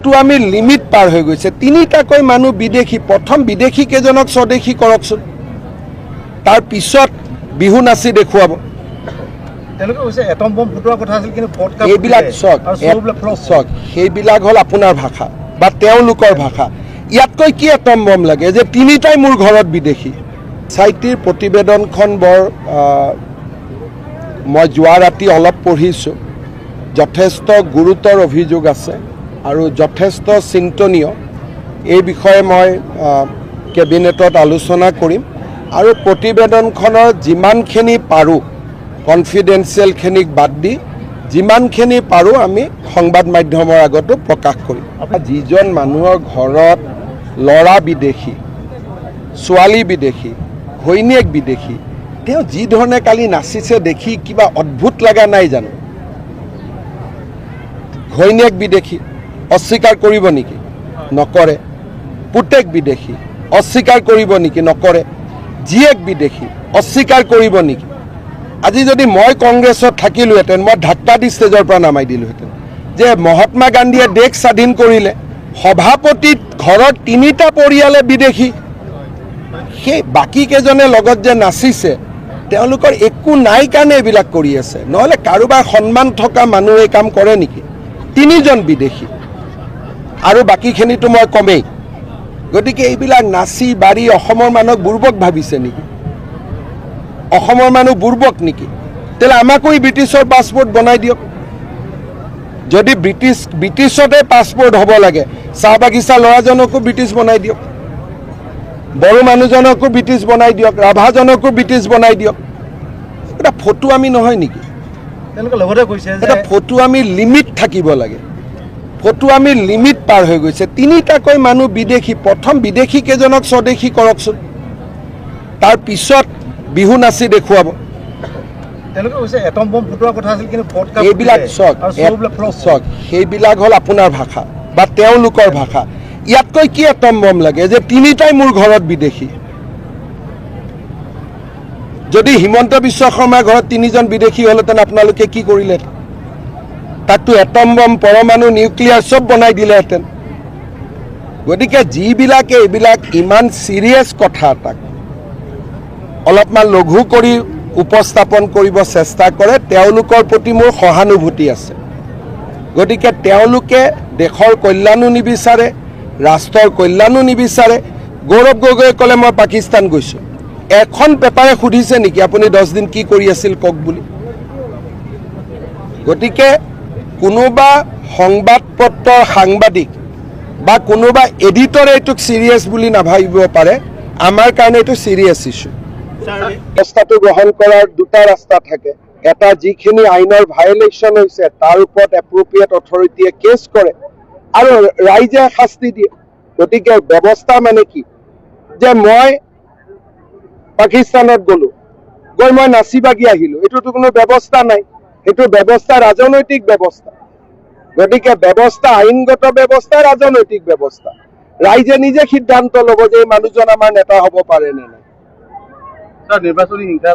টো আমি লিমিট পাৰ হৈ গৈছে। তিনিটাকৈ মানুহ বিদেশি প্ৰথম বিদেশি কেইজনক স্বদেশী কৰকচোন। তাৰ পিছত বিহু নাচি দেখুৱাব। তেওঁলোকে কৈছে এটম বম কথা আছিল কিন্তু এইবিলাক চক চক সেইবিলাক হ'ল আপোনাৰ ভাষা বা তেওঁলোকৰ ভাষা। ইয়াতকৈ কি এটম বম লাগে? যে তিনিটাই মোৰ ঘৰত বিদেশি। চাইটিৰ প্ৰতিবেদনখন বৰ মই যোৱা ৰাতি অলপ পঢ়িছোঁ। যথেষ্ট গুৰুতৰ অভিযোগ আছে। আৰু যথেষ্ট চিন্তনীয়। এই বিষয়ে মই কেবিনেটত আলোচনা কৰিম। আৰু প্ৰতিবেদনখনৰ যিমানখিনি পাৰোঁ কনফিডেঞ্চিয়েলখিনিক বাদ দি যিমানখিনি পাৰোঁ আমি সংবাদ মাধ্যমৰ আগতো প্ৰকাশ কৰিম। যিজন মানুহৰ ঘৰত ল'ৰা বিদেশী ছোৱালী বিদেশী ঘৈণীয়েক বিদেশী তেওঁ যি ধৰণে কালি নাচিছে দেখি কিবা অদ্ভুত লগা নাই জানো? ঘৈণীয়েক বিদেশী অস্বীকাৰ কৰিব নেকি? নকৰে। পুতেক বিদেশি, অস্বীকাৰ কৰিব নেকি? নকৰে। জীয়েক বিদেশি, অস্বীকাৰ কৰিব নেকি? আজি যদি মই কংগ্ৰেছত থাকিলোহেঁতেন, মই ধাক্কা দি ষ্টেজৰ পৰা নামাই দিলোহেঁতেন। যে মহাত্মা গান্ধীয়ে দেশ স্বাধীন কৰিলে, সভাপতিত ঘৰত তিনিটা পৰিয়ালে বিদেশি। সেই বাকীকেইজনে লগত যে নাচিছে, তেওঁলোকৰ একো নাই কাৰণে এইবিলাক কৰি আছে। নহ'লে কাৰোবাৰ সন্মান থকা মানুহ এই কাম কৰে নেকি? তিনিজন বিদেশি। আৰু বাকীখিনিতো মই কমেই। গতিকে এইবিলাক নাচি বাঢ়ি অসমৰ মানুহক বুৰ্বক ভাবিছে নেকি? অসমৰ মানুহ বুৰ্বক নেকি? তেতিয়াহ'লে আমাকো ব্ৰিটিছৰ পাছপৰ্ট বনাই দিয়ক। যদি ব্ৰিটিছ ব্ৰিটিছতে পাছপৰ্ট হ'ব লাগে চাহ বাগিচা ল'ৰাজনকো ব্ৰিটিছ বনাই দিয়ক। বড়ো মানুহজনকো ব্ৰিটিছ বনাই দিয়ক ৰাভাজনকো ব্ৰিটিছ বনাই দিয়ক। এটা ফটো আমি নহয় নেকি? তেওঁলোকে লগতে কৈছে এটা ফটো আমি লিমিট থাকিব লাগে। ফটো আমি লিমিট পাৰ হৈ গৈছে। তিনিটাকৈ মানুহ বিদেশি প্ৰথম বিদেশি কেইজনক স্বদেশী কৰকচোন। তাৰ পিছত বিহু নাচি দেখুৱাব। এইবিলাক চক চক সেইবিলাক হ'ল আপোনাৰ ভাষা বা তেওঁলোকৰ ভাষা। ইয়াতকৈ কি এটম বম লাগে যে তিনিটাই মোৰ ঘৰত বিদেশি? যদি হিমন্ত বিশ্ব শৰ্মাৰ ঘৰত তিনিজন বিদেশি হ'লহেঁতেন আপোনালোকে কি কৰিলে তাকতো এটম বম পৰমাণু, নিউক্লিয়াৰ চব বনাই দিলেহেঁতেন। গতিকে যিবিলাকে এইবিলাক ইমান চিৰিয়াছ কথা এটাক অলপমান লঘু কৰি উপস্থাপন কৰিব চেষ্টা কৰে, তেওঁলোকৰ প্ৰতি মোৰ সহানুভূতি আছে। গতিকে তেওঁলোকে দেশৰ কল্যাণো নিবিচাৰে, ৰাষ্ট্ৰৰ কল্যাণো নিবিচাৰে। গৌৰৱ গগৈয়ে ক'লে, মই পাকিস্তান গৈছোঁ। এখন পেপাৰে সুধিছে নেকি? আপুনি দহ দিন কি কৰি আছিল কওক বুলি? গতিকে কোনোবা সংবাদ পত্ৰৰ সাংবাদিক বা কোনোবা এডিটৰে এইটোক চিৰিয়াছ বুলি নাভাবিব পাৰে, আমাৰ কাৰণে এইটো চিৰিয়াছ ইছ্যু ব্যৱস্থাটো গ্ৰহণ কৰাৰ দুটা ৰাস্তা থাকে। এটা যিখিনি আইনৰ ভায়লেশ্যন হৈছে, তাৰ ওপৰত এপ্ৰপ্ৰিয়েট অথৰিটিয়ে কেছ কৰে আৰু ৰাইজে শাস্তি দিয়ে। গতিকে ব্যৱস্থা মানে কি? যে মই পাকিস্তানত গ'লো, গৈ মই নাচি বাগি আহিলো, এইটোতো কোনো ব্যৱস্থা নাই। সেইটো ব্যৱস্থা ৰাজনৈতিক ব্যৱস্থা। গতিকে ব্যৱস্থা, আইনগত ব্যৱস্থা, ৰাজনৈতিক ব্যৱস্থা। ৰাইজে নিজে সিদ্ধান্ত ল'ব যে এই মানুহজন আমাৰ নেতা হ'ব পাৰে নে নাই। হিংসা